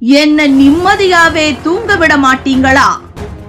என்ன நிம்மதியாவே தூங்க விட மாட்டீங்களா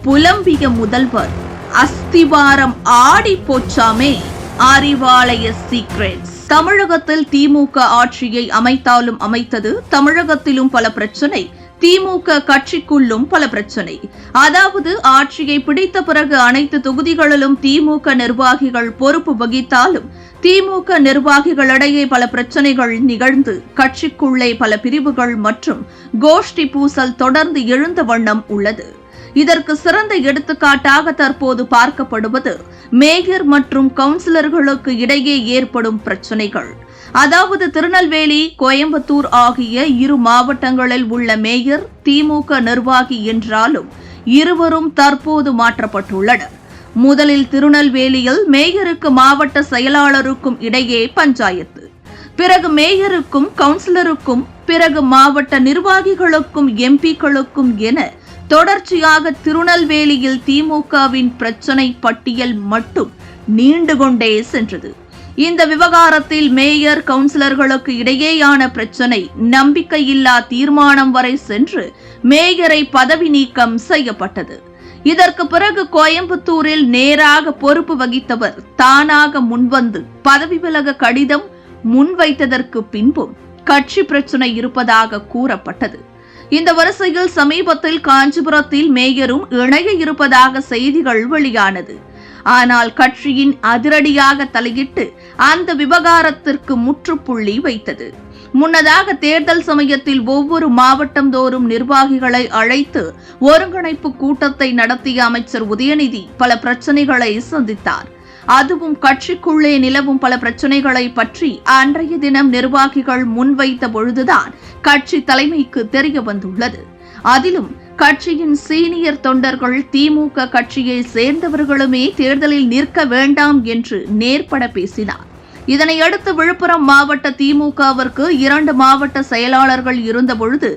புலம்பிய முதல்வர் அஸ்திவாரம் ஆடி போச்சாமே. அறிவாலய சீக்ரெட்ஸ் தமிழகத்தில் திமுக ஆட்சியை அமைத்தாலும் அமைத்தது தமிழகத்திலும் பல பிரச்சனை. திமுக கட்சிக்குள்ளும் பல பிரச்சனை. அதாவது ஆட்சியை பிடித்த பிறகு அனைத்து தொகுதிகளிலும் திமுக நிர்வாகிகள் பொறுப்பு வகித்தாலும் திமுக நிர்வாகிகளிடையே பல பிரச்சனைகள் நிகழ்ந்து கட்சிக்குள்ளே பல பிரிவுகள் மற்றும் கோஷ்டி பூசல் தொடர்ந்து எழுந்த வண்ணம் உள்ளது. இதற்கு சிறந்த எடுத்துக்காட்டாக தற்போது பார்க்கப்படுவது மேயர் மற்றும் கவுன்சிலர்களுக்கு இடையே ஏற்படும் பிரச்சினைகள். அதாவது திருநெல்வேலி கோயம்புத்தூர் ஆகிய இரு மாவட்டங்களில் உள்ள மேயர் திமுக நிர்வாகி என்றாலும் இருவரும் தற்போது மாற்றப்பட்டுள்ளனர். முதலில் திருநெல்வேலியில் மேயருக்கு மாவட்ட செயலாளருக்கும் இடையே பஞ்சாயத்து. பிறகு மேயருக்கும் கவுன்சிலருக்கும் பிறகு மாவட்ட நிர்வாகிகளுக்கும் எம்பிக்களுக்கும் என தொடர்ச்சியாக திருநெல்வேலியில் திமுகவின் பிரச்சனை பட்டியல் மட்டும் நீண்டு கொண்டே சென்றது. இந்த விவகாரத்தில் மேயர் கவுன்சிலர்களுக்கு இடையேயான பிரச்சனை நம்பிக்கையில்லா தீர்மானம் வரை சென்று மேயரை பதவி நீக்கம் செய்யப்பட்டது. இதற்கு பிறகு கோயம்புத்தூரில் நேராக பொறுப்பு வகித்தவர் தானாக முன்வந்து பதவி விலக கடிதம் முன்வைத்ததற்கு பின்பும் கட்சி பிரச்சனை இருப்பதாக கூறப்பட்டது. இந்த வரிசையில் சமீபத்தில் காஞ்சிபுரத்தில் மேயரும் இணைய இருப்பதாக செய்திகள் வெளியானது. ஆனால் கட்சியின் அதிரடியாக தலையிட்டு அந்த விவகாரத்திற்கு முற்றுப்புள்ளி வைத்தது. முன்னதாக தேர்தல் சமயத்தில் ஒவ்வொரு மாவட்டம் தோறும் நிர்வாகிகளை அழைத்து ஒருங்கிணைப்பு கூட்டத்தை நடத்திய அமைச்சர் உதயநிதி பல பிரச்சனைகளை சந்தித்தார். அதுவும் கட்சிக்குள்ளே நிலவும் பல பிரச்சனைகளை பற்றி அன்றைய தினம் நிர்வாகிகள் முன்வைத்த பொழுதுதான் கட்சி தலைமைக்கு தெரிய வந்துள்ளது. அதிலும் கட்சியின் சீனியர் தொண்டர்கள் திமுக கட்சியை சேர்ந்தவர்களுமே தேர்தலில் நிற்க வேண்டாம் என்று நேர்பட பேசினார். இதனையடுத்து விழுப்புரம் மாவட்ட திமுகவிற்கு இரண்டு மாவட்ட செயலாளர்கள் இருந்தபொழுது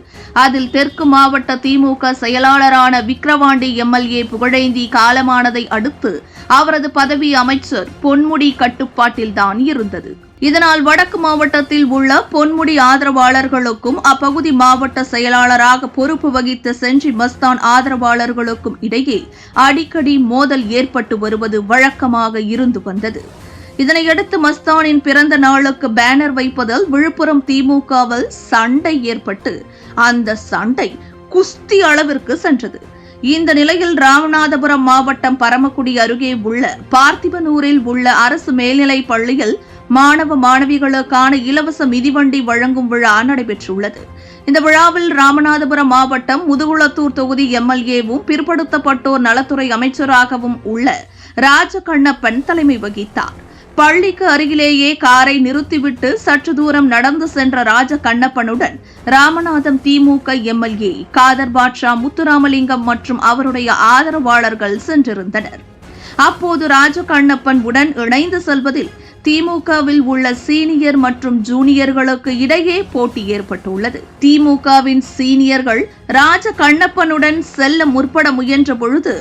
அதில் தெற்கு மாவட்ட திமுக செயலாளரான விக்கிரவாண்டி எம்எல்ஏ புகழேந்தி காலமானதை அடுத்து அவரது பதவி அமைச்சர் பொன்முடி கட்டுப்பாட்டில்தான் இருந்தது. இதனால் வடக்கு மாவட்டத்தில் உள்ள பொன்முடி ஆதரவாளர்களுக்கும் அப்பகுதி மாவட்ட செயலாளராக பொறுப்பு வகித்த செஞ்சி மஸ்தான் ஆதரவாளர்களுக்கும் இடையே அடிக்கடி மோதல் ஏற்பட்டு வருவது வழக்கமாக இருந்து வந்தது. இதனையடுத்து மஸ்தானின் பிறந்த நாளுக்கு பேனர் வைப்பதால் விழுப்புரம் திமுகவில் சண்டை ஏற்பட்டு அந்த சண்டை குஸ்தி அளவிற்கு சென்றது. இந்த நிலையில் ராமநாதபுரம் மாவட்டம் பரமக்குடி அருகே உள்ள பார்த்திபனூரில் உள்ள அரசு மேல்நிலைப் பள்ளியில் மாணவ மாணவிகளுக்கான இலவச மிதிவண்டி வழங்கும் விழா நடைபெற்றுள்ளது. இந்த விழாவில் ராமநாதபுரம் மாவட்டம் முதுகுளத்தூர் தொகுதி எம்எல்ஏவும் பிற்படுத்தப்பட்டோர் நலத்துறை அமைச்சராகவும் உள்ள ராஜகண்ணப்பன் தலைமை வகித்தார். பள்ளிக்கு அருகிலேயே காரை நிறுத்திவிட்டு சற்று தூரம் நடந்து சென்ற ராஜ கண்ணப்பனுடன் ராமநாதம் திமுக எம்எல்ஏ காதர் பாட்ஷா முத்துராமலிங்கம் மற்றும் அவருடைய ஆதரவாளர்கள் சென்றிருந்தனர். அப்போது ராஜ கண்ணப்பன் உடன் இணைந்து செல்வதில் திமுகவில் உள்ள சீனியர் மற்றும் ஜூனியர்களுக்கு இடையே போட்டி ஏற்பட்டுள்ளது. திமுகவின் சீனியர்கள் ராஜ கண்ணப்பனுடன் செல்ல முற்பட முயன்ற பொழுது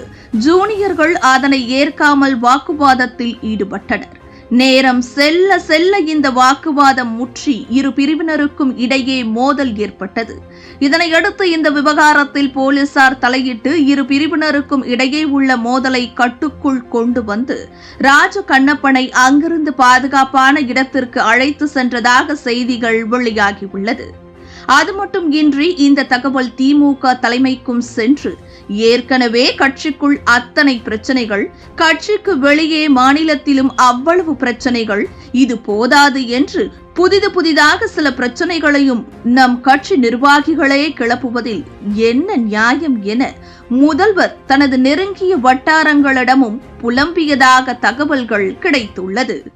ஜூனியர்கள் அதனை ஏற்காமல் வாக்குவாதத்தில் ஈடுபட்டனர். நேரம் செல்ல செல்ல இந்த வாக்குவாதம் முற்றி இரு பிரிவினருக்கும் இடையே மோதல் ஏற்பட்டது. இதனையடுத்து இந்த விவகாரத்தில் போலீசார் தலையிட்டு இரு பிரிவினருக்கும் இடையே உள்ள மோதலை கட்டுக்குள் கொண்டு வந்து ராஜ கண்ணப்பனை அங்கிருந்து பாதுகாப்பான இடத்திற்கு அழைத்து சென்றதாக செய்திகள் வெளியாகியுள்ளது அது மட்டும் இன்றி இந்த தகவல் திமுக தலைமைக்கும் சென்று ஏற்கனவே கட்சிக்குள் அத்தனை பிரச்சனைகள் கட்சிக்கு வெளியே மாநிலத்திலும் அவ்வளவு பிரச்சனைகள் இது போதாது என்று புதிது புதிதாக சில பிரச்சனைகளையும் நம் கட்சி நிர்வாகிகளே கிளப்புவதில் என்ன நியாயம் என முதல்வர் தனது நெருங்கிய வட்டாரங்களிடமும் புலம்பியதாக தகவல்கள் கிடைத்துள்ளது.